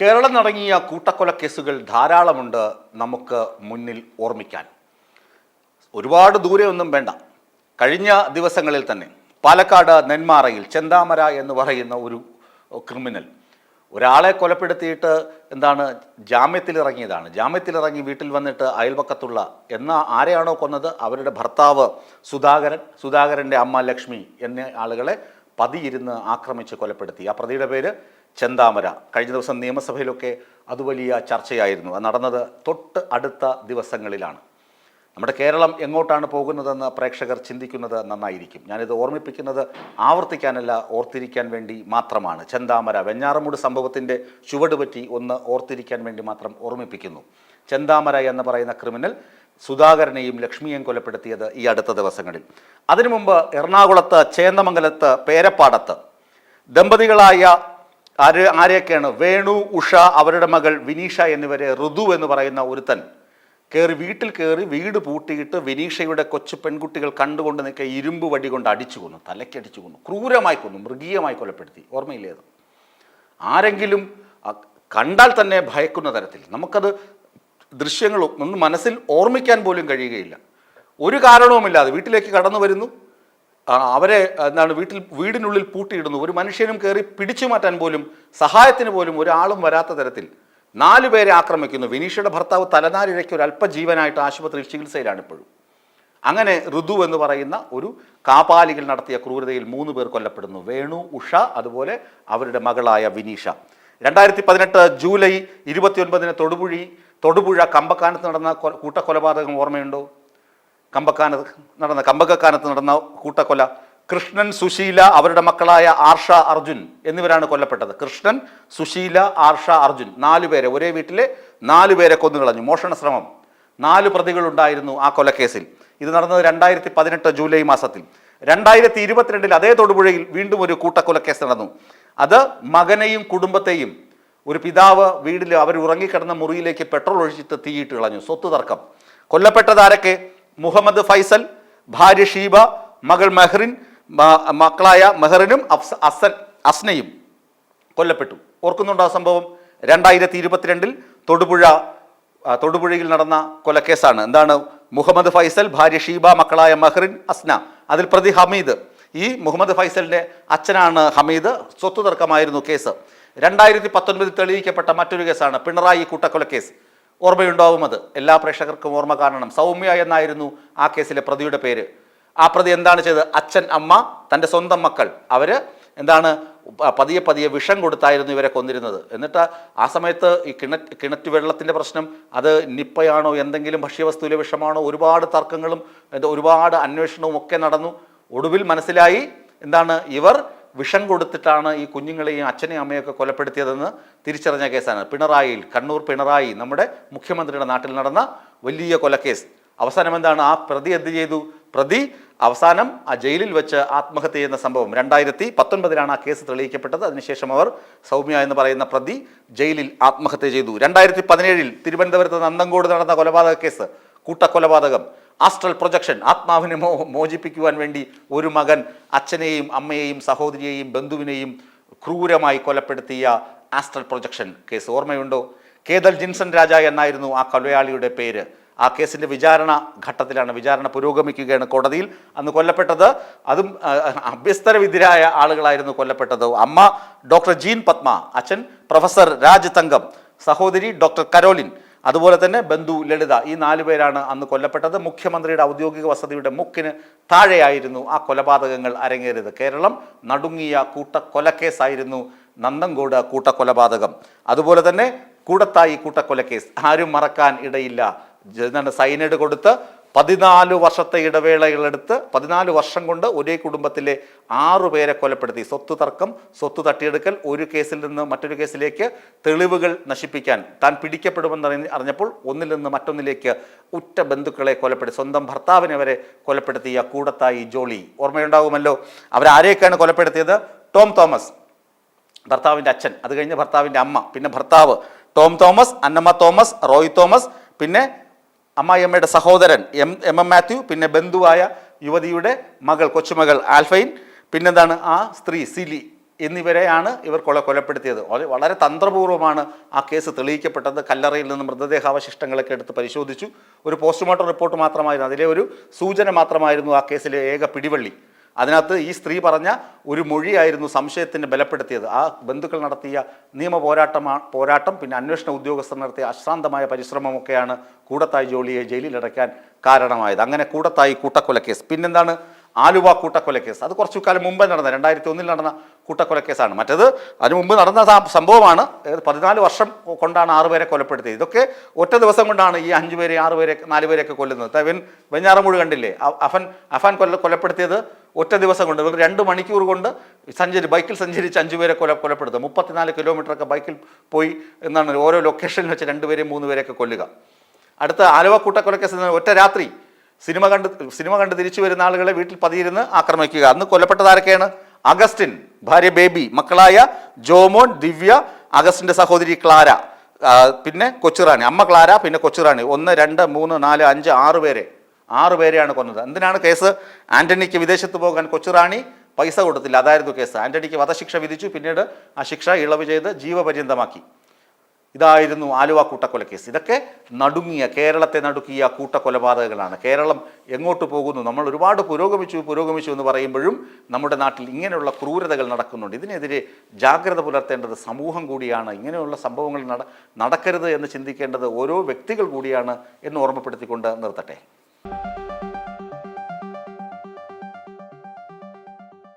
കേരളം നടങ്ങിയ കൂട്ടക്കൊല കേസുകൾ ധാരാളമുണ്ട് നമുക്ക് മുന്നിൽ ഓർമ്മിക്കാൻ. ഒരുപാട് ദൂരെയൊന്നും വേണ്ട. കഴിഞ്ഞ ദിവസങ്ങളിൽ തന്നെ പാലക്കാട് നെന്മാറയിൽ ചെന്താമര എന്ന് പറയുന്ന ഒരു ക്രിമിനൽ ഒരാളെ കൊലപ്പെടുത്തിയിട്ട് എന്താണ് ജാമ്യത്തിലിറങ്ങിയതാണ്. ജാമ്യത്തിലിറങ്ങി വീട്ടിൽ വന്നിട്ട് അയൽപക്കത്തുള്ള എന്ന ആരെയാണോ കൊന്നത്? അവരുടെ ഭർത്താവ് സുധാകരൻ. സുധാകരന്റെ അമ്മ ലക്ഷ്മി എന്നീ ആളുകളെ പതിയിരുന്ന് ആക്രമിച്ച് കൊലപ്പെടുത്തി. ആ പ്രതിയുടെ പേര് ചെന്താമര. കഴിഞ്ഞ ദിവസം നിയമസഭയിലൊക്കെ അത് വലിയ ചർച്ചയായിരുന്നു. അത് നടന്നത് തൊട്ട് അടുത്ത ദിവസങ്ങളിലാണ്. നമ്മുടെ കേരളം എങ്ങോട്ടാണ് പോകുന്നതെന്ന് പ്രേക്ഷകർ ചിന്തിക്കുന്നത് നന്നായിരിക്കും. ഞാനിത് ഓർമ്മിപ്പിക്കുന്നത് ആവർത്തിക്കാനല്ല ഓർത്തിരിക്കാൻ വേണ്ടി മാത്രമാണ്. ചെന്താമര വെഞ്ഞാറമൂട് സംഭവത്തിന്റെ ചുവടുപറ്റി ഒന്ന് ഓർത്തിരിക്കാൻ വേണ്ടി മാത്രം ഓർമ്മിപ്പിക്കുന്നു. ചെന്താമര എന്ന് പറയുന്ന ക്രിമിനൽ സുധാകരനെയും ലക്ഷ്മിയെയും കൊലപ്പെടുത്തിയത് ഈ അടുത്ത ദിവസങ്ങളിൽ. അതിനു മുമ്പ് എറണാകുളത്ത് ചേന്നമംഗലത്ത് പേരപ്പാടത്ത് ദമ്പതികളായ ആര് ആരെയൊക്കെയാണ്? വേണു ഉഷ അവരുടെ മകൾ വിനീഷ എന്നിവരെ ഋതു എന്ന് പറയുന്ന ഒരുത്തൻ. കയറി വീട്ടിൽ കയറി വീട് പൂട്ടിയിട്ട് വിനീഷയുടെ കൊച്ചു പെൺകുട്ടികൾ കണ്ടുകൊണ്ട് നിൽക്കുക ഇരുമ്പ് വടി കൊണ്ട് അടിച്ചു കൊന്നു തലയ്ക്കടിച്ചു കൊന്നു ക്രൂരമായി കൊന്നു മൃഗീയമായി കൊലപ്പെടുത്തി. ഓർമ്മയില്ലേ അത് ആരെങ്കിലും കണ്ടാൽ തന്നെ ഭയക്കുന്ന തരത്തിൽ. നമുക്കത് ദൃശ്യങ്ങളും ഒന്ന് മനസ്സിൽ ഓർമ്മിക്കാൻ പോലും കഴിയുകയില്ല. ഒരു കാരണവുമില്ലാതെ വീട്ടിലേക്ക് കടന്നു വരുന്നു. അവരെ എന്താണ് വീട്ടിൽ വീടിനുള്ളിൽ പൂട്ടിയിടുന്നു. ഒരു മനുഷ്യനും കയറി പിടിച്ചു മാറ്റാൻ പോലും സഹായത്തിന് പോലും ഒരാളും വരാത്ത തരത്തിൽ നാലു പേരെ ആക്രമിക്കുന്നു. വിനീഷയുടെ ഭർത്താവ് തലനാരിഴയ്ക്ക് ഒരു അല്പജീവനായിട്ട് ആശുപത്രിയിൽ ചികിത്സയിലാണ് ഇപ്പോഴും. അങ്ങനെ ഋതു എന്ന് പറയുന്ന ഒരു കാപാലികൾ നടത്തിയ ക്രൂരതയിൽ മൂന്ന് പേർ കൊല്ലപ്പെടുന്നു. വേണു ഉഷ അതുപോലെ അവരുടെ മകളായ വിനീഷ. രണ്ടായിരത്തി പതിനെട്ട് ജൂലൈ ഇരുപത്തിയൊൻപതിന് തൊടുപുഴി തൊടുപുഴ കമ്പക്കാനത്ത് നടന്ന കൂട്ടക്കൊലപാതകം ഓർമ്മയുണ്ടോ? കമ്പക്കാനത്ത് നടന്ന കമ്പകക്കാനത്ത് നടന്ന കൂട്ടക്കൊല. കൃഷ്ണൻ സുശീല അവരുടെ മക്കളായ ആർഷ അർജുൻ എന്നിവരാണ് കൊല്ലപ്പെട്ടത്. കൃഷ്ണൻ സുശീല ആർഷ അർജുൻ നാലു പേരെ ഒരേ വീട്ടിലെ നാലു പേരെ കൊന്നുകളഞ്ഞു. മോഷണ ശ്രമം. നാല് പ്രതികളുണ്ടായിരുന്നു ആ കൊലക്കേസിൽ. ഇത് നടന്നത് രണ്ടായിരത്തി പതിനെട്ട് ജൂലൈ മാസത്തിൽ. രണ്ടായിരത്തി ഇരുപത്തിരണ്ടിൽ അതേ തൊടുപുഴയിൽ വീണ്ടും ഒരു കൂട്ടക്കൊലക്കേസ് നടന്നു. അത് മകനെയും കുടുംബത്തെയും ഒരു പിതാവ് വീട്ടിൽ അവർ ഉറങ്ങിക്കിടന്ന മുറിയിലേക്ക് പെട്രോൾ ഒഴിച്ചിട്ട് തീയിട്ട് കളഞ്ഞു. സ്വത്ത് തർക്കം കൊല്ലപ്പെട്ടത് ആരൊക്കെ മുഹമ്മദ് ഫൈസൽ ഭാര്യ ഷീബ മകൾ മെഹറിൻ മക്കളായ മെഹറിനും അഫ്സ അസൻ അസ്നയും കൊല്ലപ്പെട്ടു. ഓർക്കുന്നുണ്ടോ ആ സംഭവം? രണ്ടായിരത്തി ഇരുപത്തിരണ്ടിൽ തൊടുപുഴ തൊടുപുഴയിൽ നടന്ന കൊലക്കേസാണ്. എന്താണ്? മുഹമ്മദ് ഫൈസൽ ഭാര്യ ഷീബ മക്കളായ മഹ്റിൻ അസ്ന. അതിൽ പ്രതി ഹമീദ്. ഈ മുഹമ്മദ് ഫൈസലിന്റെ അച്ഛനാണ് ഹമീദ്. സ്വത്ത് തർക്കമായിരുന്നു കേസ്. രണ്ടായിരത്തി പത്തൊൻപതിൽ തെളിയിക്കപ്പെട്ട മറ്റൊരു കേസാണ് പിണറായി കൂട്ടക്കൊലക്കേസ്. ഓർമ്മയുണ്ടാവും അത്. എല്ലാ പ്രേക്ഷകർക്കും ഓർമ്മ കാണണം. സൗമ്യ എന്നായിരുന്നു ആ കേസിലെ പ്രതിയുടെ പേര്. ആ പ്രതി എന്താണ് ചെയ്തത്? അച്ഛൻ അമ്മ തന്റെ സ്വന്തം മക്കൾ. അവർ എന്താണ് പതിയെ പതിയെ വിഷം കൊടുത്തായിരുന്നു ഇവരെ കൊന്നിരുന്നത്. എന്നിട്ട് ആ സമയത്ത് ഈ കിണറ്റ് കിണറ്റ് വെള്ളത്തിന്റെ പ്രശ്നം അത് നിപ്പയാണോ എന്തെങ്കിലും ഭക്ഷ്യവസ്തുവിലെ വിഷമാണോ ഒരുപാട് തർക്കങ്ങളും ഒരുപാട് അന്വേഷണവും ഒക്കെ നടന്നു. ഒടുവിൽ മനസ്സിലായി എന്താണ് ഇവർ വിഷം കൊടുത്തിട്ടാണ് ഈ കുഞ്ഞുങ്ങളെയും അച്ഛനെയും അമ്മയൊക്കെ കൊലപ്പെടുത്തിയതെന്ന് തിരിച്ചറിഞ്ഞ കേസാണ്. പിണറായിയിൽ കണ്ണൂർ പിണറായി നമ്മുടെ മുഖ്യമന്ത്രിയുടെ നാട്ടിൽ നടന്ന വലിയ കൊലക്കേസ്. അവസാനം എന്താണ്? ആ പ്രതി എന്ത് ചെയ്തു? പ്രതി അവസാനം ആ ജയിലിൽ വെച്ച് ആത്മഹത്യ ചെയ്യുന്ന സംഭവം. രണ്ടായിരത്തി പത്തൊൻപതിലാണ് ആ കേസ് തെളിയിക്കപ്പെട്ടത്. അതിനുശേഷം അവർ സൗമ്യ എന്ന് പറയുന്ന പ്രതി ജയിലിൽ ആത്മഹത്യ ചെയ്തു. രണ്ടായിരത്തി പതിനേഴിൽ തിരുവനന്തപുരത്ത് നന്ദങ്കോട് നടന്ന കൊലപാതക കേസ് കൂട്ടക്കൊലപാതകം. ആസ്ട്രൽ പ്രൊജക്ഷൻ ആത്മാവിനെ മോ മോചിപ്പിക്കുവാൻ വേണ്ടി ഒരു മകൻ അച്ഛനെയും അമ്മയെയും സഹോദരിയെയും ബന്ധുവിനെയും ക്രൂരമായി കൊലപ്പെടുത്തിയ ആസ്ട്രൽ പ്രൊജക്ഷൻ കേസ് ഓർമ്മയുണ്ടോ? കേതൽ ജിൻസൺ രാജ എന്നായിരുന്നു ആ കൊലയാളിയുടെ പേര്. ആ കേസിന്റെ വിചാരണ ഘട്ടത്തിലാണ് വിചാരണ പുരോഗമിക്കുകയാണ് കോടതിയിൽ. അന്ന് കൊല്ലപ്പെട്ടത് അതും അഭ്യസ്തരവിധിരായ ആളുകളായിരുന്നു കൊല്ലപ്പെട്ടത്. അമ്മ ഡോക്ടർ ജീൻ പത്മ അച്ഛൻ പ്രൊഫസർ രാജ് തങ്കം സഹോദരി ഡോക്ടർ കരോലിൻ അതുപോലെ തന്നെ ബന്ധു ലളിത ഈ നാലു പേരാണ് അന്ന് കൊല്ലപ്പെട്ടത്. മുഖ്യമന്ത്രിയുടെ ഔദ്യോഗിക വസതിയുടെ മുക്കിന് താഴെയായിരുന്നു ആ കൊലപാതകങ്ങൾ അരങ്ങേറിയത്. കേരളം നടുങ്ങിയ കൂട്ടക്കൊലക്കേസായിരുന്നു നന്ദൻകോട് കൂട്ടക്കൊലപാതകം. അതുപോലെ തന്നെ കൂടത്തായി കൂട്ടക്കൊലക്കേസ്. ആരും മറക്കാൻ ഇടയില്ല. സൈനൈഡ് കൊടുത്ത് പതിനാല് വർഷത്തെ ഇടവേളകളെടുത്ത് പതിനാല് വർഷം കൊണ്ട് ഒരേ കുടുംബത്തിലെ ആറു പേരെ കൊലപ്പെടുത്തി. സ്വത്ത് തർക്കം സ്വത്ത് തട്ടിയെടുക്കൽ ഒരു കേസിൽ നിന്ന് മറ്റൊരു കേസിലേക്ക് തെളിവുകൾ നശിപ്പിക്കാൻ താൻ പിടിക്കപ്പെടുമെന്ന് അറിഞ്ഞ- അറിഞ്ഞപ്പോൾ ഒന്നിൽ നിന്ന് മറ്റൊന്നിലേക്ക് ഉറ്റ ബന്ധുക്കളെ കൊലപ്പെടുത്തി. സ്വന്തം ഭർത്താവിനെ വരെ കൊലപ്പെടുത്തിയ കൂടത്തായി ജോളി. ഓർമ്മയുണ്ടാകുമല്ലോ? അവരാരെയൊക്കെയാണ് കൊലപ്പെടുത്തിയത്? ടോം തോമസ്. ഭർത്താവിന്റെ അച്ഛൻ. അത് കഴിഞ്ഞ് ഭർത്താവിന്റെ അമ്മ. പിന്നെ ഭർത്താവ്. Tom Thomas Annamma Thomas Roy Thomas. പിന്നെ അമ്മായിയമ്മയുടെ സഹോദരൻ എം എം എം മാത്യു പിന്നെ ബന്ധുവായ യുവതിയുടെ മകൾ കൊച്ചുമകൾ ആൽഫൈൻ പിന്നെന്താണ് ആ സ്ത്രീ സിലി എന്നിവരെയാണ് ഇവർ കൊല കൊലപ്പെടുത്തിയത്. വളരെ- തന്ത്രപൂർവമാണ് ആ കേസ് തെളിയിക്കപ്പെട്ടത്. കല്ലറയിൽ നിന്ന് മൃതദേഹാവശിഷ്ടങ്ങളൊക്കെ എടുത്ത് പരിശോധിച്ചു. ഒരു പോസ്റ്റ്മോർട്ടം റിപ്പോർട്ട് മാത്രമായിരുന്നു. അതിലെ ഒരു സൂചന മാത്രമായിരുന്നു ആ കേസിലെ ഏക പിടിവള്ളി. അതിനകത്ത് ഈ സ്ത്രീ പറഞ്ഞ ഒരു മൊഴിയായിരുന്നു സംശയത്തിന് ബലപ്പെടുത്തിയത്. ആ ബന്ധുക്കൾ നടത്തിയ നിയമ പോരാട്ടമാണ് പോരാട്ടം പിന്നെ അന്വേഷണ ഉദ്യോഗസ്ഥർ നടത്തിയ അശ്രാന്തമായ പരിശ്രമമൊക്കെയാണ് കൂടത്തായി ജോളിയെ ജയിലിലടയ്ക്കാൻ കാരണമായത്. അങ്ങനെ കൂടത്തായി കൂട്ടക്കൊലക്കേസ്. പിന്നെന്താണ്? ആലുവ കൂട്ടക്കൊലക്കേസ് അത് കുറച്ചു കാലം മുമ്പേ നടന്ന രണ്ടായിരത്തി ഒന്നിൽ നടന്ന കൂട്ടക്കൊലക്കേസാണ് മറ്റത് അതിന് മുമ്പ് നടന്ന സംഭവമാണ്. പതിനാല് വർഷം കൊണ്ടാണ് ആറുപേരെ കൊലപ്പെടുത്തിയത്. ഇതൊക്കെ ഒറ്റ ദിവസം കൊണ്ടാണ് ഈ അഞ്ചു പേരെ ആറ് പേരെ നാല് പേരെയൊക്കെ കൊല്ലുന്നത്. തവൻ വെഞ്ഞാറമൂട് കണ്ടില്ലേ? അഫൻ അഫാൻ കൊല്ല കൊലപ്പെടുത്തിയത് ഒറ്റ ദിവസം കൊണ്ട്. ഇവർ രണ്ട് മണിക്കൂർ കൊണ്ട് സഞ്ചരി ബൈക്കിൽ സഞ്ചരിച്ച് അഞ്ചു പേരെ കൊല കൊലപ്പെടുത്തുക മുപ്പത്തിനാല് കിലോമീറ്ററൊക്കെ ബൈക്കിൽ പോയി എന്നാണ് ഓരോ ലൊക്കേഷനിൽ വെച്ച് രണ്ടുപേരെയും മൂന്ന് പേരെയൊക്കെ കൊല്ലുക. അടുത്ത ആലുവ കൂട്ടക്കൊലക്കേസ് ഒറ്റ രാത്രി സിനിമ കണ്ട് സിനിമ കണ്ട് തിരിച്ചു വരുന്ന ആളുകളെ വീട്ടിൽ പതിയിരുന്ന് ആക്രമിക്കുക. അന്ന് കൊല്ലപ്പെട്ടത് ആരൊക്കെയാണ്? അഗസ്റ്റിൻ ഭാര്യ ബേബി മക്കളായ ജോമോൻ ദിവ്യ അഗസ്റ്റിന്റെ സഹോദരി ക്ലാര. പിന്നെ കൊച്ചുറാണി. അമ്മ ക്ലാര പിന്നെ കൊച്ചുറാണി. ഒന്ന് രണ്ട് മൂന്ന് നാല് അഞ്ച് ആറ് പേരെ. ആറ് പേരെയാണ് കൊന്നത്. എന്തിനാണ് കേസ്? ആന്റണിക്ക് വിദേശത്ത് പോകാൻ കൊച്ചുറാണി പൈസ കൊടുത്തില്ല. അതായിരുന്നു കേസ്. ആന്റണിക്ക് വധശിക്ഷ വിധിച്ചു. പിന്നീട് ആ ശിക്ഷ ഇളവ് ചെയ്ത് ജീവപര്യന്തമാക്കി. ഇതായിരുന്നു ആലുവ കൂട്ടക്കൊല കേസ്. ഇതൊക്കെ നടുങ്ങിയ കേരളത്തെ നടുക്കിയ കൂട്ടക്കൊലപാതകങ്ങളാണ്. കേരളം എങ്ങോട്ട് പോകുന്നു? നമ്മൾ ഒരുപാട് പുരോഗമിച്ചു പുരോഗമിച്ചു എന്ന് പറയുമ്പോഴും നമ്മുടെ നാട്ടിൽ ഇങ്ങനെയുള്ള ക്രൂരതകൾ നടക്കുന്നുണ്ട്. ഇതിനെതിരെ ജാഗ്രത പുലർത്തേണ്ടത് സമൂഹം കൂടിയാണ്. ഇങ്ങനെയുള്ള സംഭവങ്ങൾ നടക്കരുത് എന്ന് ചിന്തിക്കേണ്ടത് ഓരോ വ്യക്തികൾ കൂടിയാണ് എന്ന് ഓർമ്മപ്പെടുത്തിക്കൊണ്ട് നിർത്തട്ടെ.